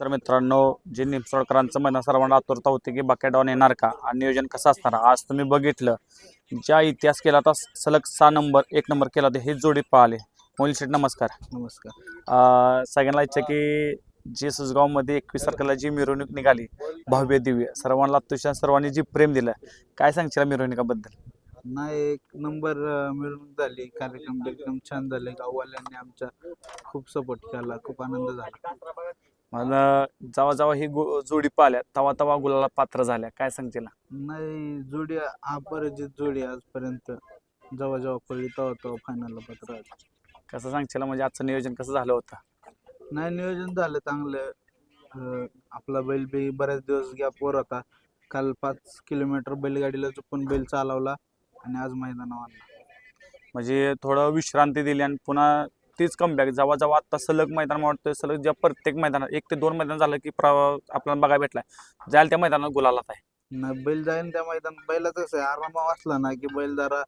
तर मित्रांनो जे निमसोडकरांचं मना सर्वांना आतुरता होती की बक्या डॉन येणार का आणि नियोजन कसं असणार आज तुम्ही बघितलं. ज्या इतिहास केला तर सलग सहा नंबर एक नंबर केला तर हे जोडीत पाहिले. मोहिल शेठ नमस्कार. नमस्कार. सगळ्यांना इच्छा की जी सुसगावमध्ये एकवीस तारखेला जी मिरवणूक निघाली भव्य दिव्य सर्वांना तुषार सर्वांनी जी प्रेम दिलं काय सांगशील मिरवणुकीबद्दल? नाही एक नंबर मिरवणूक झाली कार्यक्रम एकदम छान झाले गाववाल्यांनी आमच्या खूप सपोर्ट केला खूप आनंद झाला. मला जेव्हा जेव्हा ही गो- जोडी पाहिल्या तेव्हा तेव्हा गुलाला पात्र झाल्या. काय सांगशील नाही जोडी अपराजित जोडी आजपर्यंत जेव्हा जेव्हा पडली तेव्हा तेव्हा फायनलला पत्र आलं. कसं सांगशील म्हणजे आजचं नियोजन कसं झालं होतं? नाही नियोजन झालं चांगलं. अं, आपला बैल बी बऱ्याच दिवस गॅपवर होता. काल पाच किलोमीटर बैलगाडीला चुकून बैल चालवला आणि आज मैदानावर आणला. म्हणजे थोडं विश्रांती दिली आणि पुन्हा तीच कमबॅक जेव्हा जेव्हा आता सलग मैदान वाटतोय सलग ज्या प्रत्येक मैदानात एक ते दोन मैदान झालं की प्र आपल्याला बघायला भेटलाय. जायला त्या मैदानात गुलालात आहे. नाही बैल जाईन त्या मैदान बैलाचं कसं आहे आरामा असला ना की बैल जरा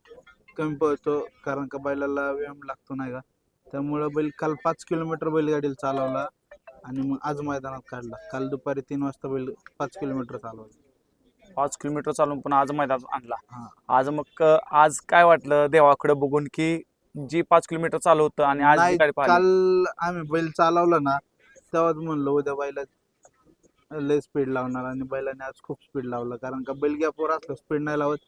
कमी पळतो कारण का बैलाला व्यायाम लागतो नाही का? त्यामुळं बैल काल पाच किलोमीटर बैलगाडीला चालवला आणि मग आज मैदानात काढला. काल दुपारी तीन वाजता बैल पाच किलोमीटर चालवला पाच किलोमीटर चालून पुन्हा आज मैदानात आणला. हा. आज मग क- आज काय वाटलं देवाकडे बघून की जी पाच किलोमीटर चालू होतं आणि आज जी नाही, गाडी पाहिली. काल आम्ही बैल चालवला ना तेव्हाच म्हणलं उद्या बैला लय स्पीड लावणार आणि बैलाने आज खूप स्पीड लावलं. कारण का बैल गॅपवर असलं स्पीड नाही लावत.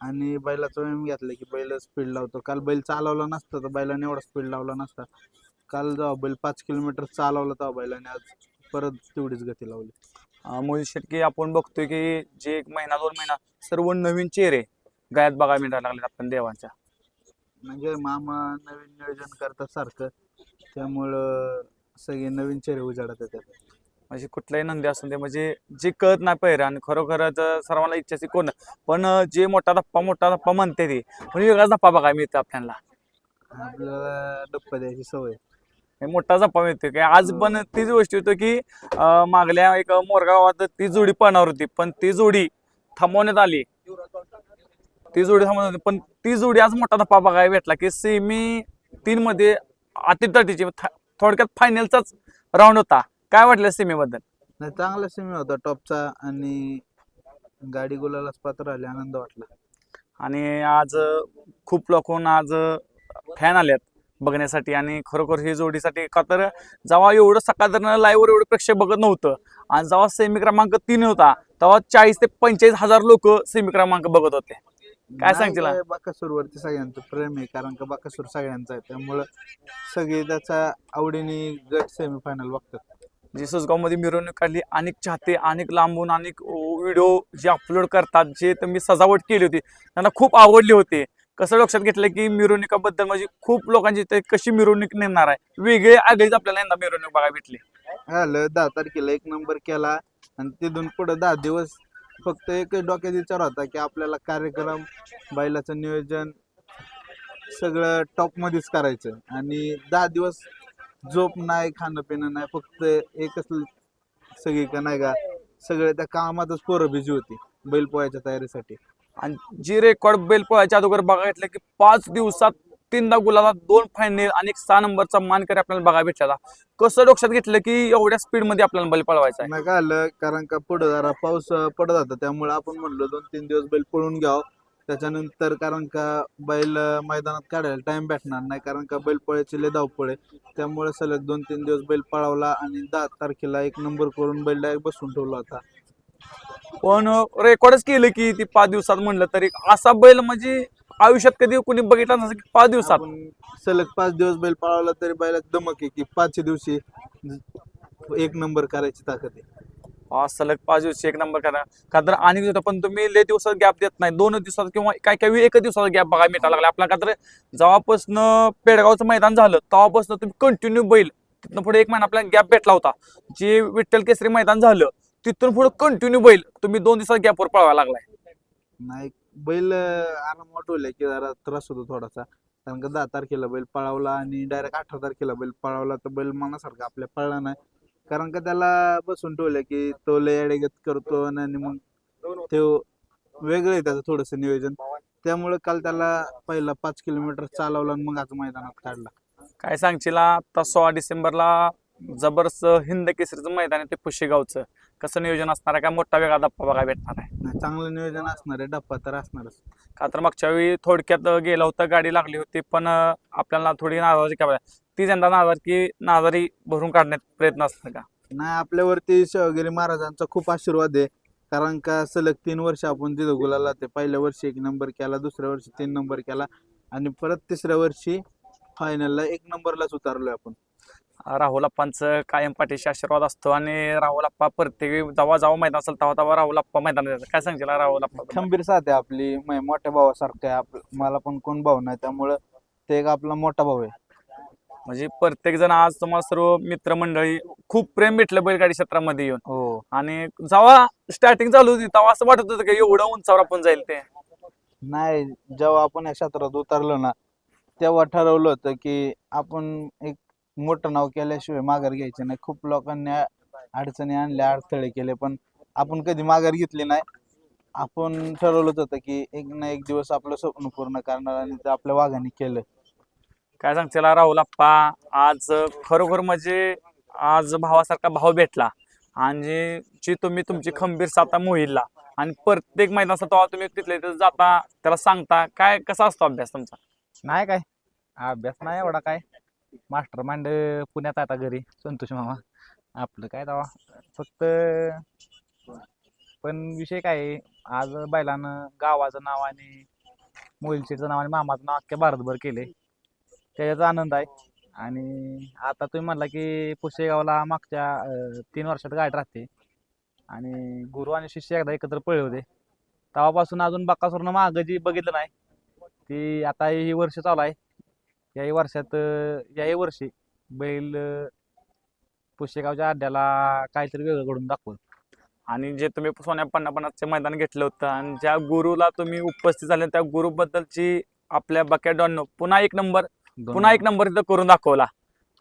आणि बैलाचं व्यायाम घेतलं की बैल स्पीड लावतो. काल बैल चालवला नसतं तर बैलाने एवढा स्पीड लावला नसता. काल जेव्हा बैल पाच किलोमीटर चालवला तेव्हा बैलाने आज परत तेवढीच गती लावली. अं, मोहित शेट्टी आपण बघतोय की जे एक महिना दोन महिना सर्व नवीन चेहरे गायात बघायला मिळायला लागले आपण देवांच्या. म्हणजे मामा नवीन नियोजन करतात सारखं. त्यामुळं सगळे नवीन चेहरे उजाडत येतात. म्हणजे कुठलाही नंदी असून ते म्हणजे जे कळत नाही पहिरे आणि खरोखरच सर्वांना इच्छा कोण. पण जे मोठा धप्पा मोठा धप्पा म्हणते ते पण वेगळाच धप्पा बघायला मिळतो आपल्याला. आपल्याला डप्पा द्यायची सवय. हे मोठा धप्पा मिळतो की आज पण तीच गोष्ट होतं की अं, मागल्या एक मोरगा गावात ती जोडी पळणार होती पण ती जोडी थांबवण्यात आली. ती जोडी थांबवण्यात होती. पण ती जोडी आज मोठा धप्पा बघायला भेटला की सेमी तीन मध्ये अतितटीची थोडक्यात फायनलचाच राऊंड होता. काय वाटलं सेमीबद्दल नाही चांगला सिमी होता टॉपचा आणि गाडी गुलालाच पात्र आले आनंद वाटला. आणि आज खूप लोकून आज फॅन आल्यात बघण्यासाठी आणि खरोखर ही जोडीसाठी का तर जेव्हा एवढं सकाळनं लाईव्हवर एवढं प्रेक्षक बघत नव्हतं आणि जेव्हा सेमी क्रमांक तीन होता तेव्हा चाळीस ते पंचेचाळीस हजार लोक सेमी क्रमांक बघत होते. काय सांगशील? बाकासूरवरती सगळ्यांचं प्रेम आहे कारण का बाकासूर सगळ्यांचा आहे त्यामुळं सगळे त्याचा आवडीने गट सेमी फायनल बघतात. जी सुसगावमध्ये मिरवणूक काढली अनेक चाहते अनेक लांबून अनेक व्हिडिओ जे अपलोड करतात जे तुम्ही सजावट केली होती त्यांना खूप आवडली होती. कसं लक्षात घेतलं की मिरवणुकाबद्दल म्हणजे खूप लोकांची ते कशी मिरवणूक नेणार आहे वेगळे आगळीच आपल्याला यंदा मिरवणूक बघायला भेटली. झालं दहा तारखेला एक नंबर केला आणि तिथून पुढे दहा दिवस फक्त एक डोक्यात विचार होता की आपल्याला कार्यक्रम बैलाचं नियोजन सगळं टॉप मध्येच करायचं. आणि दहा दिवस झोप नाही खाणं पिणं नाही फक्त एकच सगळी का नाही का सगळे त्या कामातच पोरं बिझी होती बैल पोहायच्या तयारीसाठी. आणि जी रेकॉर्ड बैल पोहायच्या अगोदर बघायला की पाच दिवसात तीनदा गुलाला दोन फायनल आणि एक सहा नंबरचा मानकरी आपल्याला बघायला भेटला कसं लक्षात घेतलं की एवढ्या स्पीडमध्ये आपल्याला बैल पळवायचा आहे? नाही का आलं कारण का पुढं जरा पाऊस पडत होता. त्यामुळे आपण म्हणलो दोन तीन दिवस बैल पळून घ्यावं. त्याच्यानंतर कारण का बैल मैदानात काढायला टाइम भेटणार नाही. कारण का बैल पळायची लय धावपळ आहे. त्यामुळे सलग दोन तीन दिवस बैल पळवला आणि दहा तारखेला एक नंबर करून बैल डायरेक्ट बसून ठेवला होता. पण रेकॉर्डच केलं की ती पाच दिवसात म्हणलं तरी. असा बैल म्हणजे आयुष्यात कधी कोणी बघितला नसेल की पाच दिवसात? आपण सलग पाच दिवस बैल पळवला तरी बैलात दमक आहे की पाचशे दिवशी एक नंबर करायची ताकद आहे. आज सलग पाच दिवस एक नंबर करा. का तर आणि होतं पण तुम्ही लय दिवसात गॅप देत नाही. दोन दिवसात किंवा काय काय वेळी एकच दिवसाचा गॅप बघायला मिळायला लागला. आपला का तर जेव्हापासून पेडगावचं मैदान झालं तेव्हापासून तुम्ही कंटिन्यू बैल तिथनं पुढे एक महिना आपल्याला गॅप भेटला होता. जे विठ्ठल केसरी मैदान झालं तिथून पुढे कंटिन्यू बैल तुम्ही दोन दिवसात गॅपवर पळवायला लागलाय. नाही बैल अं, आराम वाटवले की जरा त्रास होतो थोडासा. कारण का दहा तारखेला बैल पळावला आणि डायरेक्ट अठरा तारखेला बैल पळावला तर बैल मनासारखा आपल्या पळला नाही. कारण का त्याला बसून ठेवलं की तो लय अडेगत करतो आणि मग ते वेगळं आहे त्याचं थोडंसं नियोजन. त्यामुळे काल त्याला पहिला पाच किलोमीटर चालवला आणि मग आज मैदानात काढला. काय सांगशील आता सोळा डिसेंबरला जबरदस्त हिंद केसरीचं मैदान आहे ते पुशेगावचं. कसं नियोजन असणार आहे? काय मोठा वेगळा दप्पा बघायला भेटणार आहे? नाही, चांगलं नियोजन असणार आहे डप्पा तर असणारच. का तर मागच्या वेळी थोडक्यात गेला होता गाडी लागली होती पण अं, आपल्याला थोडी नाराजी काय ती यंदा नाजार की नाजारी भरून काढण्यात प्रयत्न असणार का? नाही आपल्यावरती शिवगिरी महाराजांचा खूप आशीर्वाद आहे. कारण का सलग तीन वर्ष आपण तिथं गुलाला ते पहिल्या वर्षी एक नंबर केला दुसऱ्या वर्षी तीन नंबर केला आणि परत तिसऱ्या वर्षी फायनलला एक नंबरलाच उतारलोय आपण. राहुल अप्पांचं कायम पाठीशी आशीर्वाद असतो आणि राहुल अप्पा प्रत्येक जेव्हा जेव्हा मैदान असेल तेव्हा तेव्हा राहुल अप्पा येतात. काय सांगशील राहुल अप्पा खंबीर साथ आहे आपली. मै- मोठ्या भावासारखं आहे. आप- मला पण कोण भाऊ नाही. त्यामुळं ते एक आपला मोठा भाऊ आहे. म्हणजे प्रत्येक जण आज तुम्हाला सर्व मित्रमंडळी खूप प्रेम भेटलं बैलगाडी क्षेत्रामध्ये येऊन. हो. आणि जेव्हा स्टार्टिंग चालू होती तेव्हा असं वाटत होतं की एवढं उंचावर आपण जाईल ते. नाही जेव्हा आपण या क्षेत्रात उतरलो ना तेव्हा ठरवलं होतं की आपण एक मोठं नाव केल्याशिवाय माघार घ्यायची नाही. खूप लोकांनी अडचणी आणल्या अडथळे केले पण आपण कधी माघार घेतली नाही. आपण ठरवलं होतं की एक ना एक दिवस आपलं स्वप्न पूर्ण करणार आणि ते आपल्या वाघाने केलं. काय सांगशील राहुल अप्पा आज खरोखर म्हणजे आज भावासारखा भाव भेटला. आणि जी तुम्ही तुमची खंबीर साता मोहिलला आणि प्रत्येक मैदानाचा तेव्हा तुम्ही तिथले तिथे जाता त्याला सांगता काय कसा असतो अभ्यास तुमचा? नाही काय. अभ्यास नाही एवढा काय. मास्टर मांड पुण्यात आता घरी संतोष मामा. आपलं काय दावा फक्त पण विषय काय आज बैलानं गावाचं नाव आणि मोहिलशेचं नाव आणि मामाचं नाव अख्ख्या भारतभर केले त्याच्याचा आनंद आहे. आणि आता तुम्ही म्हणला की पुशेगावला मागच्या तीन वर्षात गाड राहते. आणि गुरु आणि शिष्य एकदा एकत्र पळले होते. तेव्हापासून अजून बाकासवरनं मागं जी बघितलं नाही ती आता ही वर्ष चालू आहे. याही वर्षात याही वर्षी बैल अं, पुशेगावच्या अड्ड्याला काहीतरी वेगळं घडून दाखवल. आणि जे तुम्ही सोन्या पन्नापन्नासचे मैदान घेतलं होतं आणि ज्या गुरुला तुम्ही उपस्थित झाले त्या गुरुबद्दलची आपल्या बक्या डॉननो पुन्हा एक नंबर पुन्हा एक नंबर. इथं करून दाखवला.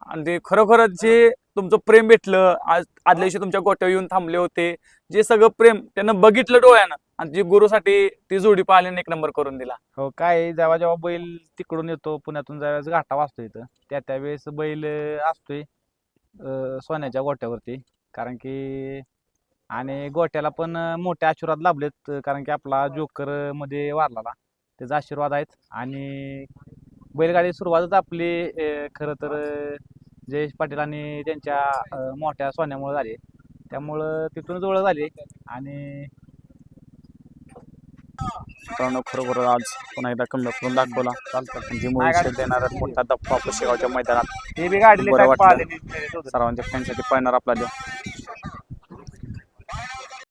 आणि ते खरोखरच जे तुमचं प्रेम भेटलं आज आदल्या दिवशी तुमच्या गोट्या येऊन थांबले होते. जे सगळं प्रेम त्यानं बघितलं डोळ्यानं आणि जी गुरुसाठी ती जोडी पाहिल्याने एक नंबर करून दिला. हो काय जेव्हा जेव्हा बैल तिकडून येतो पुण्यातून ज्यावेळेस घाटा वाचतो इथं त्या त्यावेळेस बैल असतोय अं, सोन्याच्या गोट्यावरती. कारण की आणि गोट्याला पण मोठे आशीर्वाद लाभलेत कारण की आपला जोकरमध्ये वारलाला. त्याचा आशीर्वाद आहेत आणि बैलगाडी सुरुवातच आपली अं, खरं तर अं, जयेश पाटील आणि त्यांच्या अं, मोठ्या सोन्यामुळे झाली. त्यामुळं तिथूनच ओळख झाली आणि मित्रांनो खरोखर आज पुन्हा एकदा कमी करून दाखवला. चालतं जी मुळे देणार मोठा दप्पा पुशेगावच्या मैदानात. ते बी गाडीला बरं काय वाटलं. पाहिलेली सर्वांच्या फॅनसाठी पळणार आपला देव.